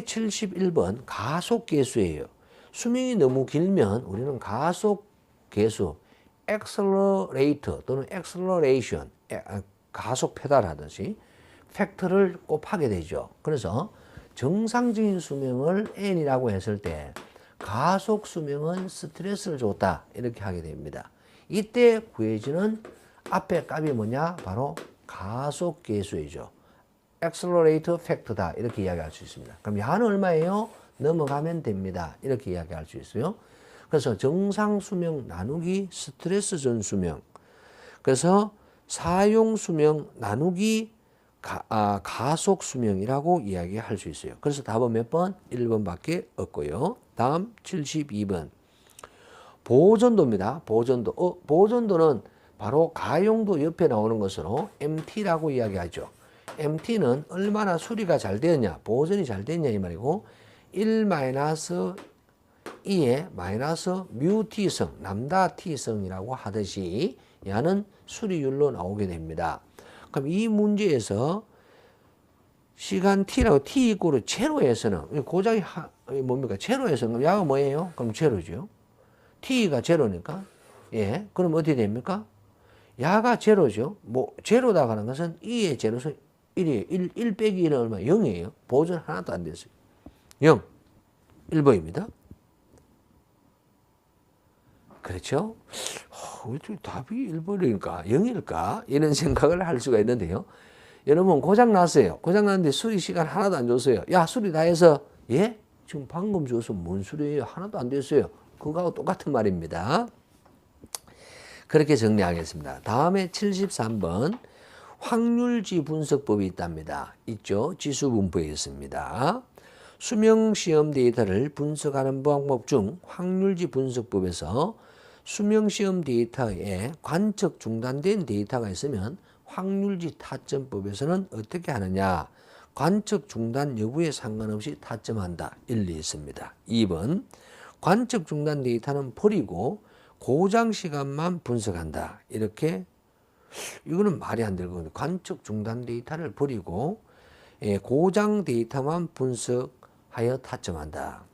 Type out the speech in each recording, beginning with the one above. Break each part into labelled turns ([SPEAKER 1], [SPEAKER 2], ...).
[SPEAKER 1] 다음에 71번 가속 계수예요. 수명이 너무 길면 우리는 가속 계수, accelerator 또는 acceleration, 에, 아, 가속 페달 하듯이 팩터를 곱하게 되죠. 그래서 정상적인 수명을 n이라고 했을 때 가속 수명은 스트레스를 줬다 이렇게 하게 됩니다. 이때 구해지는 앞에 값이 뭐냐? 바로 가속 계수이죠. Accelerator factor다 이렇게 이야기할 수 있습니다. 그럼 야는 얼마예요? 넘어가면 됩니다. 이렇게 이야기할 수 있어요. 그래서 정상 수명 나누기 스트레스 전 수명. 그래서 사용 수명 나누기 가, 아, 가속 수명이라고 이야기할 수 있어요. 그래서 답은 몇 번? 1번밖에 없고요. 다음 72번. 보존도입니다. 보존도. 어, 보존도는 바로 가용도 옆에 나오는 것으로 MT라고 이야기하죠. MT는 얼마나 수리가 잘 되었냐, 보존이 잘 됐냐 이 말이고 1 마이너스 2의 마이너스 뮤 t성, 남다 t성이라고 하듯이 야는 수리율로 나오게 됩니다. 그럼 이 문제에서 시간 t라고 t 이꼬르 제로에서는 고장이 하, 뭡니까? 제로에서는 야가 뭐예요? 그럼 제로죠. t가 제로니까 예, 그럼 어떻게 됩니까? 야가 제로죠. 뭐 제로다 하는 것은 2의 제로서 1이에요. 1, 1 빼기 1은 얼마? 0이에요. 보존 하나도 안 됐어요. 0. 1번입니다. 그렇죠? 어, 왜 답이 1번일까? 0일까? 이런 생각을 할 수가 있는데요. 여러분 고장 났어요. 고장 났는데 수리 시간 하나도 안 줬어요. 야 수리 다 해서 예? 지금 방금 줘서 뭔 수리예요? 하나도 안 됐어요. 그거하고 똑같은 말입니다. 그렇게 정리하겠습니다. 다음에 73번 확률지 분석법이 있답니다. 있죠? 지수 분포에 있습니다. 수명 시험 데이터를 분석하는 방법 중 확률지 분석법에서 수명 시험 데이터에 관측 중단된 데이터가 있으면 확률지 타점법에서는 어떻게 하느냐? 관측 중단 여부에 상관없이 타점한다. 일리 있습니다. 2번 관측 중단 데이터는 버리고 고장 시간만 분석한다. 이렇게 이거는 말이 안 되거든요. 관측 중단 데이터를 버리고 예, 고장 데이터만 분석하여 타점한다.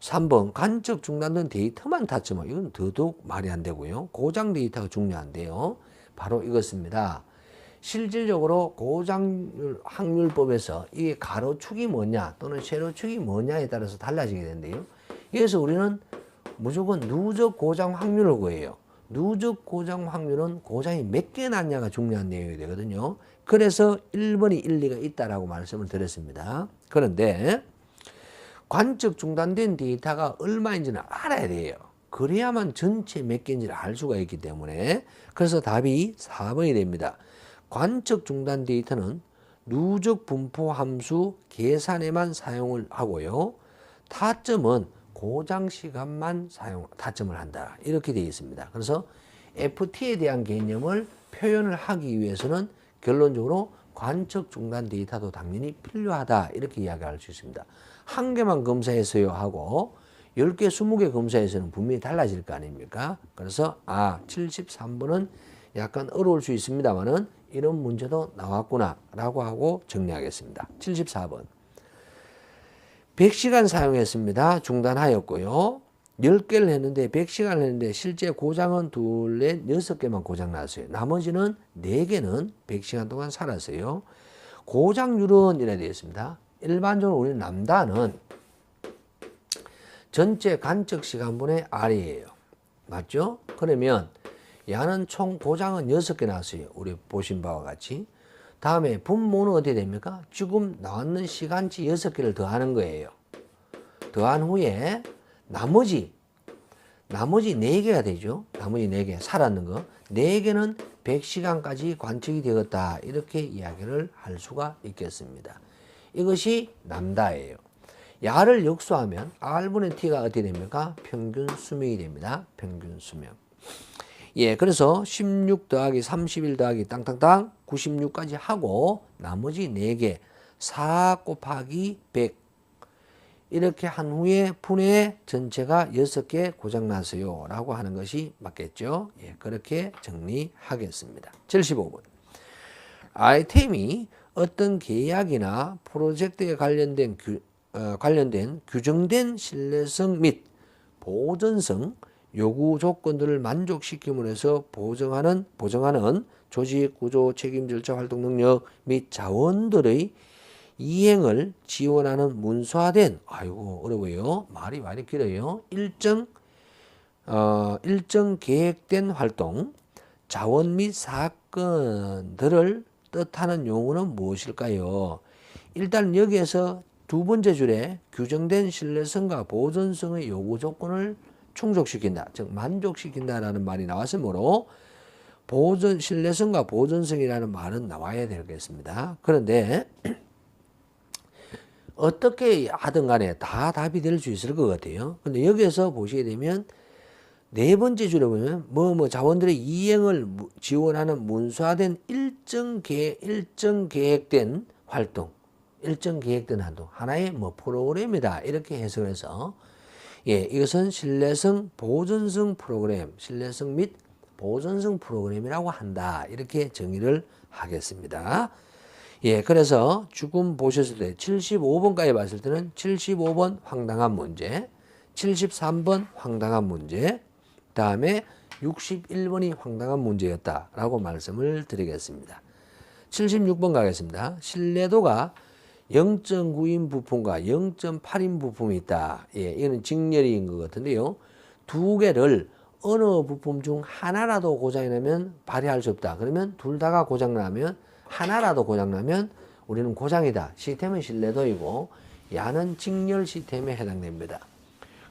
[SPEAKER 1] 3번 관측 중단된 데이터만 타점하 이건 더더욱 말이 안 되고요. 고장 데이터가 중요한데요. 바로 이것입니다. 실질적으로 고장률 확률법에서 이게 가로축이 뭐냐 또는 세로축이 뭐냐에 따라서 달라지게 되는데요. 그래서 우리는 무조건 누적 고장 확률을 구해요. 누적 고장 확률은 고장이 몇 개 났냐가 중요한 내용이 되거든요. 그래서 1번이 일리가 있다라고 말씀을 드렸습니다. 그런데 관측 중단된 데이터가 얼마인지는 알아야 돼요. 그래야만 전체 몇 개인지를 알 수가 있기 때문에 그래서 답이 4번이 됩니다. 관측 중단 데이터는 누적 분포 함수 계산에만 사용을 하고요. 타점은 고장 시간만 사용 타점을 한다. 이렇게 되어 있습니다. 그래서 FT에 대한 개념을 표현을 하기 위해서는 결론적으로 관측 중단 데이터도 당연히 필요하다. 이렇게 이야기할 수 있습니다. 한 개만 검사해서요 하고 10개, 20개 검사해서는 분명히 달라질 거 아닙니까? 그래서 아, 73번은 약간 어려울 수 있습니다만은 이런 문제도 나왔구나 라고 하고 정리하겠습니다. 74번. 100시간 사용했습니다. 중단하였고요. 10개를 했는데 100시간을 했는데 실제 고장은 둘, 넷, 여섯 개만 고장 났어요. 나머지는 4개는 100시간 동안 살았어요. 고장률은 이래 되어 있습니다. 일반적으로 우리 남다는 전체 간척 시간분의 R이에요. 맞죠? 그러면 야는 총 고장은 6개 났어요. 우리 보신 바와 같이. 다음에 분모는 어떻게 됩니까? 지금 나왔는 시간치 6개를 더하는 거예요. 더한 후에 나머지 나머지 4개가 되죠. 나머지 4개 살았는 거. 4개는 100시간까지 관측이 되었다. 이렇게 이야기를 할 수가 있겠습니다. 이것이 남다예요. 야를 역수하면 R분의 T가 어떻게 됩니까? 평균 수명이 됩니다. 평균 수명. 예, 그래서 16 더하기 31 더하기 땅땅땅 96까지 하고 나머지 4개 4 곱하기 100 이렇게 한 후에 분의 전체가 6개 고장났어요 라고 하는 것이 맞겠죠. 예, 그렇게 정리하겠습니다. 75번 아이템이 어떤 계약이나 프로젝트에 관련된 규, 어, 관련된 규정된 신뢰성 및 보존성 요구 조건들을 만족시킴으로 해서 보정하는 보정하는 조직 구조 책임 절차 활동 능력 및 자원들의 이행을 지원하는 문서화된 아이고 어려워요 말이 많이 길어요 일정 어, 일정 계획된 활동 자원 및 사건들을 뜻하는 용어는 무엇일까요? 일단 여기에서 두 번째 줄에 규정된 신뢰성과 보존성의 요구 조건을 충족시킨다, 즉 만족시킨다라는 말이 나왔으므로 보존 신뢰성과 보존성이라는 말은 나와야 되겠습니다. 그런데 어떻게 하든 간에 다 답이 될 수 있을 것 같아요. 근데 여기에서 보시게 되면 네 번째 줄에 보면 뭐뭐 자원들의 이행을 무- 지원하는 문서화된 일정 계 일정 계획된 활동, 일정 계획된 활동 하나의 뭐 프로그램이다 이렇게 해석해서 예 이것은 신뢰성 보존성 프로그램, 신뢰성 및 보존성 프로그램이라고 한다 이렇게 정의를 하겠습니다. 예, 그래서 지금 보셨을 때 75번까지 봤을 때는 75번 황당한 문제, 73번 황당한 문제, 다음에 61번이 황당한 문제였다라고 말씀을 드리겠습니다. 76번 가겠습니다. 신뢰도가 0.9인 부품과 0.8인 부품이 있다. 예, 이거는 직렬인 것 같은데요. 두 개를 어느 부품 중 하나라도 고장이 나면 발휘할 수 없다. 그러면 둘 다가 고장 나면 하나라도 고장 나면 우리는 고장이다. 시스템의 신뢰도이고 야는 직렬 시스템에 해당됩니다.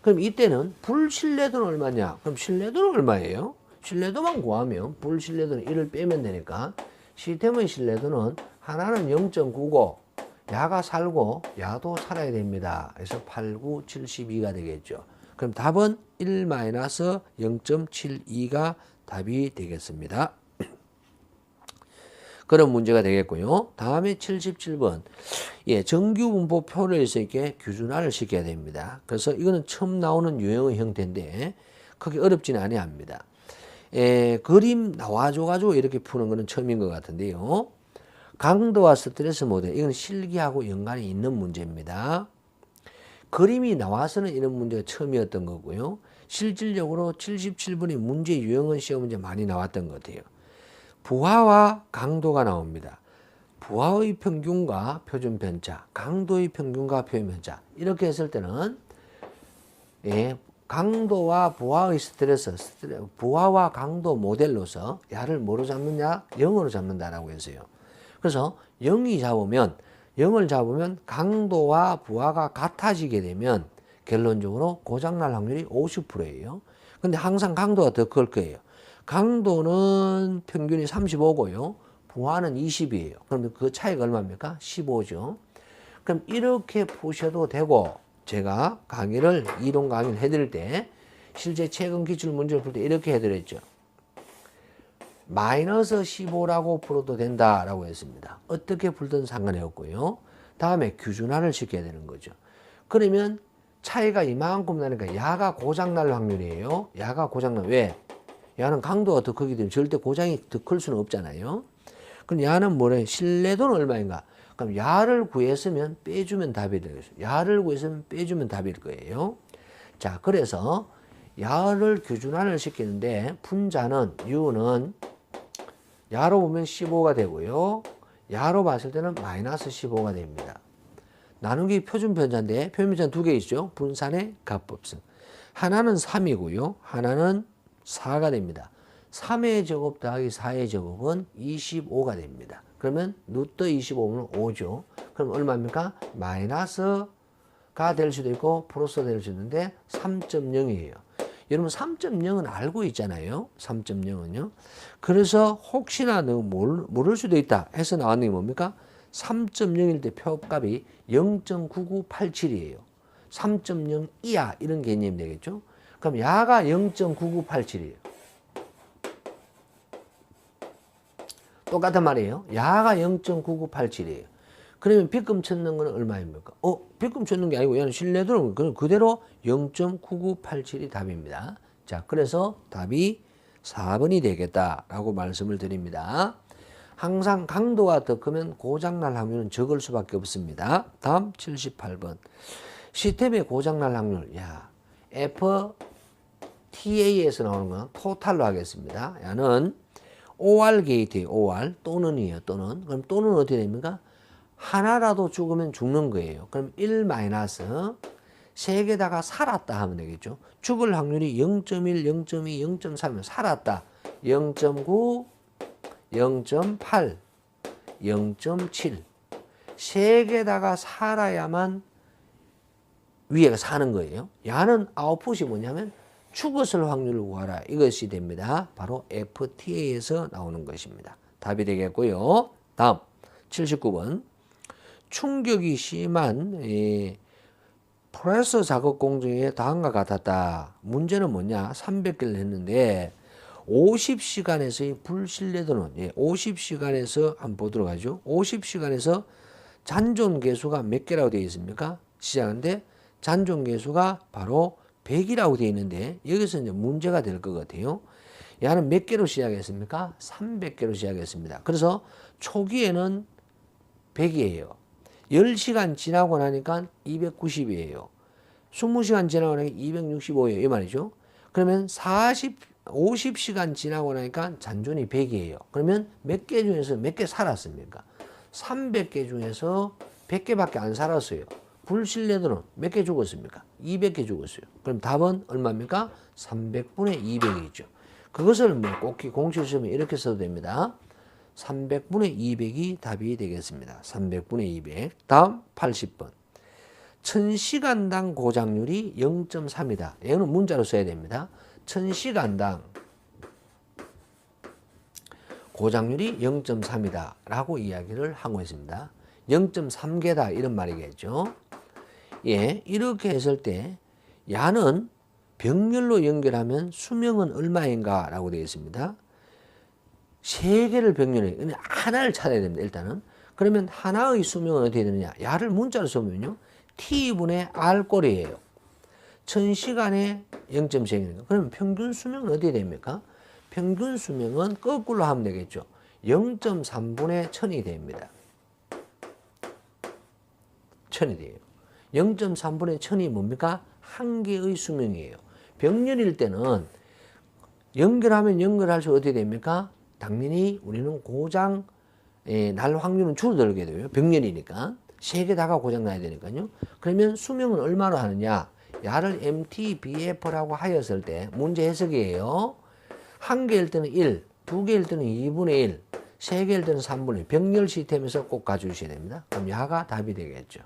[SPEAKER 1] 그럼 이때는 불신뢰도는 얼마냐? 그럼 신뢰도는 얼마예요? 신뢰도만 구하면 불신뢰도는 1을 빼면 되니까 시스템의 신뢰도는 하나는 0.99, 야가 살고 야도 살아야 됩니다. 그래서 8, 9, 72가 되겠죠. 그럼 답은 1-0.72가 답이 되겠습니다. 그런 문제가 되겠고요. 다음에 77번. 예, 정규 분포표를 해서 이렇게 규준화를 시켜야 됩니다. 그래서 이거는 처음 나오는 유형의 형태인데 크게 어렵지는 아니합니다. 예, 그림 나와줘가지고 이렇게 푸는 거는 처음인 것 같은데요. 강도와 스트레스 모델. 이건 실기하고 연관이 있는 문제입니다. 그림이 나와서는 이런 문제가 처음이었던 거고요. 실질적으로 77번이 문제 유형은 시험 문제 많이 나왔던 것 같아요. 부하와 강도가 나옵니다. 부하의 평균과 표준 편차, 강도의 평균과 표준 편차 이렇게 했을 때는 예, 강도와 부하의 스트레스, 스트레, 부하와 강도 모델로서 야를 뭐로 잡느냐? 0으로 잡는다라고 했어요. 그래서 0이 잡으면 0을 잡으면 강도와 부하가 같아지게 되면 결론적으로 고장날 확률이 50%예요. 근데 항상 강도가 더 클 거예요. 강도는 평균이 35고요. 부하는 20이에요. 그러면 그 차이가 얼마입니까? 15죠. 그럼 이렇게 보셔도 되고 제가 강의를 이론 강의를 해드릴 때 실제 최근 기출 문제를 풀 때 이렇게 해드렸죠. 마이너스 15라고 풀어도 된다라고 했습니다. 어떻게 풀든 상관이 없고요. 다음에 규준화를 시켜야 되는 거죠. 그러면 차이가 이만큼 나니까 야가 고장날 확률이에요. 야가 고장나. 왜? 야는 강도가 더 크기 때문에 절대 고장이 더 클 수는 없잖아요. 그럼 야는 뭐래? 신뢰도는 얼마인가? 그럼 야를 구했으면 빼주면 답이 되겠어요. 야를 구했으면 빼주면 답일 거예요. 자, 그래서 야를 규준화를 시키는데 분자는 유는 야로 보면 15가 되고요. 야로 봤을 때는 마이너스 15가 됩니다. 나누기 표준 편차인데 표준 편차는 두개 있죠. 분산의 값법승. 하나는 3이고요. 하나는 4가 됩니다. 3의 제곱 더하기 4의 제곱은 25가 됩니다. 그러면 루트 25는 5죠. 그럼 얼마입니까? 마이너스가 될 수도 있고 플러스가 될수 있는데 3.0이에요. 여러분 3.0은 알고 있잖아요. 3.0은요. 그래서 혹시나 너 모를, 수도 있다 해서 나왔는 게 뭡니까? 3.0일 때 표값이 0.9987이에요. 3.0 이하 이런 개념이 되겠죠. 그럼 야가 0.9987이에요. 똑같은 말이에요. 야가 0.9987이에요. 그러면 빗금 쳤는 거는 얼마입니까? 어, 빗금 쳤는 게 아니고 얘는 신뢰도는 그냥 그대로 0.9987이 답입니다. 자, 그래서 답이 4번이 되겠다라고 말씀을 드립니다. 항상 강도가 더 크면 고장날 확률은 적을 수밖에 없습니다. 다음 78번. 시스템의 고장날 확률. 야, FTA에서 나오는 건 토탈로 하겠습니다. 야는 OR 게이트에 OR 또는이에요. 또는. 그럼 또는 어떻게 됩니까? 하나라도 죽으면 죽는 거예요. 그럼 1 마이너스 세 개다가 살았다 하면 되겠죠. 죽을 확률이 0.1, 0.2, 0.3이면 살았다. 0.9, 0.8, 0.7. 세 개다가 살아야만 위에가 사는 거예요. 야는 아웃풋이 뭐냐면 죽었을 확률을 구하라. 이것이 됩니다. 바로 FTA에서 나오는 것입니다. 답이 되겠고요. 다음 79번. 충격이 심한 이 프레서 작업 공정에 다음과 같았다. 문제는 뭐냐? 300개를 했는데 50시간에서의 불신뢰도는 예, 50시간에서 한번 보도록 하죠. 50시간에서 잔존 개수가 몇 개라고 되어 있습니까? 시작하는데 잔존 개수가 바로 100이라고 되어 있는데 여기서 이제 문제가 될 것 같아요. 야는 몇 개로 시작했습니까? 300개로 시작했습니다. 그래서 초기에는 100이에요. 10시간 지나고 나니까 290이에요. 20시간 지나고 나니까 265예요. 이 말이죠. 그러면 40, 50시간 지나고 나니까 잔존이 100이에요. 그러면 몇 개 중에서 몇 개 살았습니까? 300개 중에서 100개밖에 안 살았어요. 불신뢰도는 몇개 죽었습니까? 200개 죽었어요. 그럼 답은 얼마입니까? 300분의 200이죠. 그것을 뭐 꼭히 공식 시험에 이렇게 써도 됩니다. 300분의 200이 답이 되겠습니다. 300분의 200. 다음 80번. 1000시간당 고장률이 0.3이다. 얘는 문자로 써야 됩니다. 1000시간당 고장률이 0.3이다. 라고 이야기를 하고 있습니다. 0.3개다. 이런 말이겠죠. 예, 이렇게 했을 때 야는 병렬로 연결하면 수명은 얼마인가 라고 되어 있습니다. 세 개를 병렬해. 하나를 찾아야 됩니다. 일단은. 그러면 하나의 수명은 어떻게 되느냐? 야를 문자로 써면요. t분의 r 꼴이에요. 1000시간에 0.3이니까. 그러면 평균 수명은 어떻게 됩니까? 평균 수명은 거꾸로 하면 되겠죠. 0.3분의 1000이 됩니다. 1000이 돼요. 0.3분의 1000이 뭡니까? 한 개의 수명이에요. 병렬일 때는 연결하면 연결할수록 어떻게 됩니까? 당연히 우리는 고장 예, 날 확률은 줄어들게 돼요. 병렬이니까. 세 개 다가 고장 나야 되니까요. 그러면 수명은 얼마로 하느냐? 야를 MTBF라고 하였을 때 문제 해석이에요. 한 개일 때는 1, 두 개일 때는 2분의 1, 세 개일 때는 3분의 1. 병렬 시스템에서 꼭 가져주셔야 됩니다. 그럼 야가 답이 되겠죠.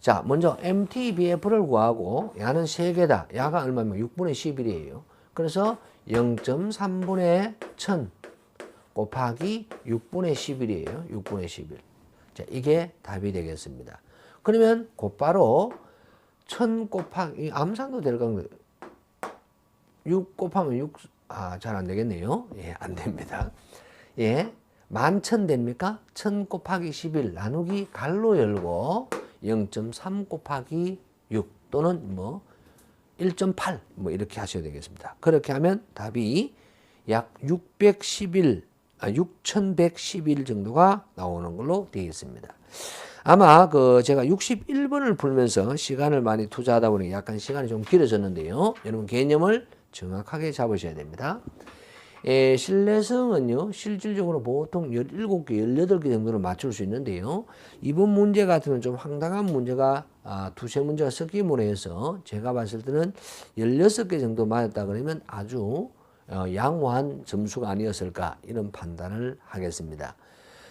[SPEAKER 1] 자, 먼저 MTBF를 구하고 야는 세 개다. 야가 얼마면 6분의 11이에요. 그래서 0.3분의 1000 곱하기 6분의 11이에요. 6분의 11. 자, 이게 답이 되겠습니다. 그러면 곧바로 1000 곱하기 암산도 될 건가요? 6 곱하면 6, 아, 잘 안 되겠네요. 예, 안 됩니다. 예, 만천 됩니까? 1000 곱하기 11 나누기 갈로 열고 0.3 곱하기 6 또는 뭐 1.8 뭐 이렇게 하셔야 되겠습니다. 그렇게 하면 답이 약 611, 아, 6111 정도가 나오는 걸로 되어 있습니다. 아마 그 제가 61번을 풀면서 시간을 많이 투자하다 보니 약간 시간이 좀 길어졌는데요. 여러분 개념을 정확하게 잡으셔야 됩니다. 예, 신뢰성은요, 실질적으로 보통 17개, 18개 정도로 맞출 수 있는데요. 이번 문제 같으면 좀 황당한 문제가, 아, 두세 문제가 섞임으로 해서 제가 봤을 때는 16개 정도 맞았다 그러면 아주 어, 양호한 점수가 아니었을까, 이런 판단을 하겠습니다.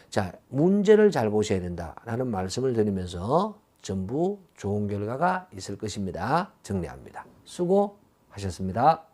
[SPEAKER 1] 자, 문제를 잘 보셔야 된다라는 말씀을 드리면서 전부 좋은 결과가 있을 것입니다. 정리합니다. 수고하셨습니다.